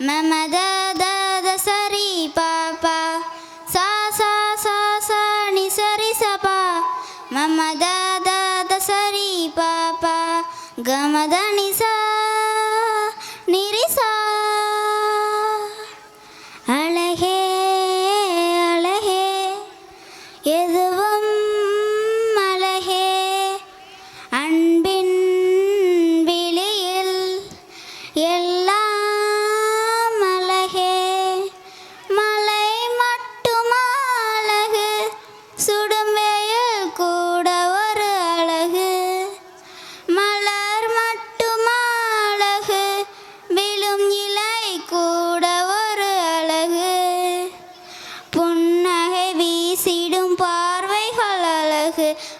ಮಮ ದ ಸರಿ ಪಾಪ, ಸಾ ಸಾ ಸಾ ಸಾ, ನಿ, ಸರಿ, ಸಪ. ಮಮ ದ ಸರಿ ಪಾಪ, ಗಮದ, ನಿ, ಸ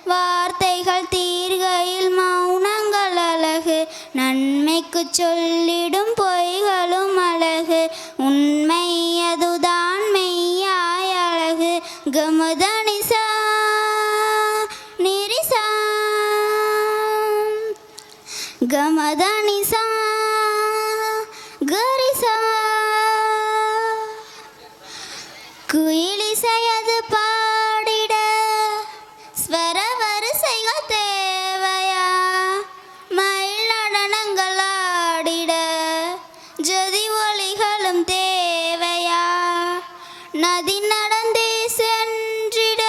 வார்த்தைகள் தீர்கையில் மௌனங்கள் அழகு. நன்மைக்கு சொல்லிடும் பொய்களும் அழகு. உண்மை அதுதான் மெய்யாய் அழகு. கமுதனிசா நிரிசா. கமதனிசா கரிசா. குயிலிசையது பா ஜதி ஒளிகளும் தேவையா? நதி நடந்தே சென்றிட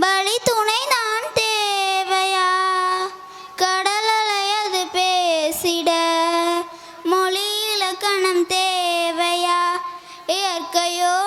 பலி துணை நான் தேவையா? கடல் அலையது பேசிட மொழி இலக்கணம் தேவையா? இயற்கையோ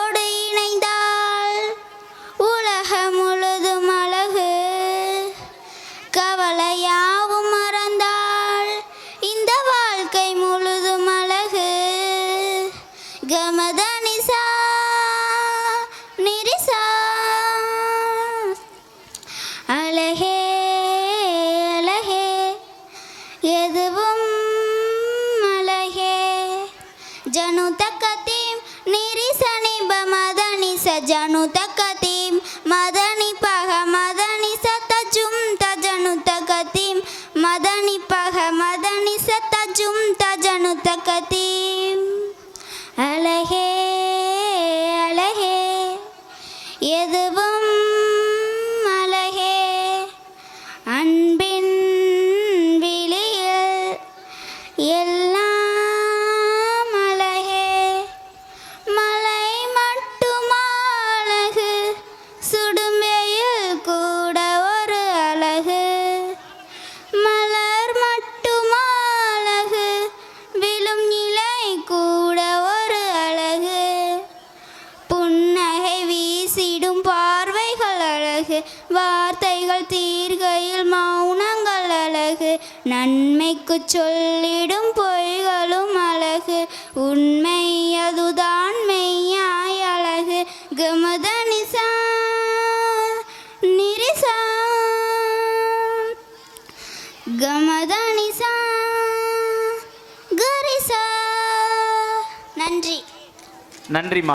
பமதனி ச ஜனு தக்கத்தீம் மதனி பக மதனி சத்தஜும் தஜனு தக்கத்தீம் மதனி பக மதனி சத்தஜும் தஜனு தக்கத்தீம் அழகே. அழகு. வார்த்தைகள் தீர்கையில் மௌனங்கள் அழகு. நன்மைக்கு சொல்லிடும் பொய்களும் அழகு. உண்மை அதுதான் மெய்யாய் அழகு. கமதனிசா நிரிசா. கமதனிசா கரிசா. நன்றி. நன்றிமா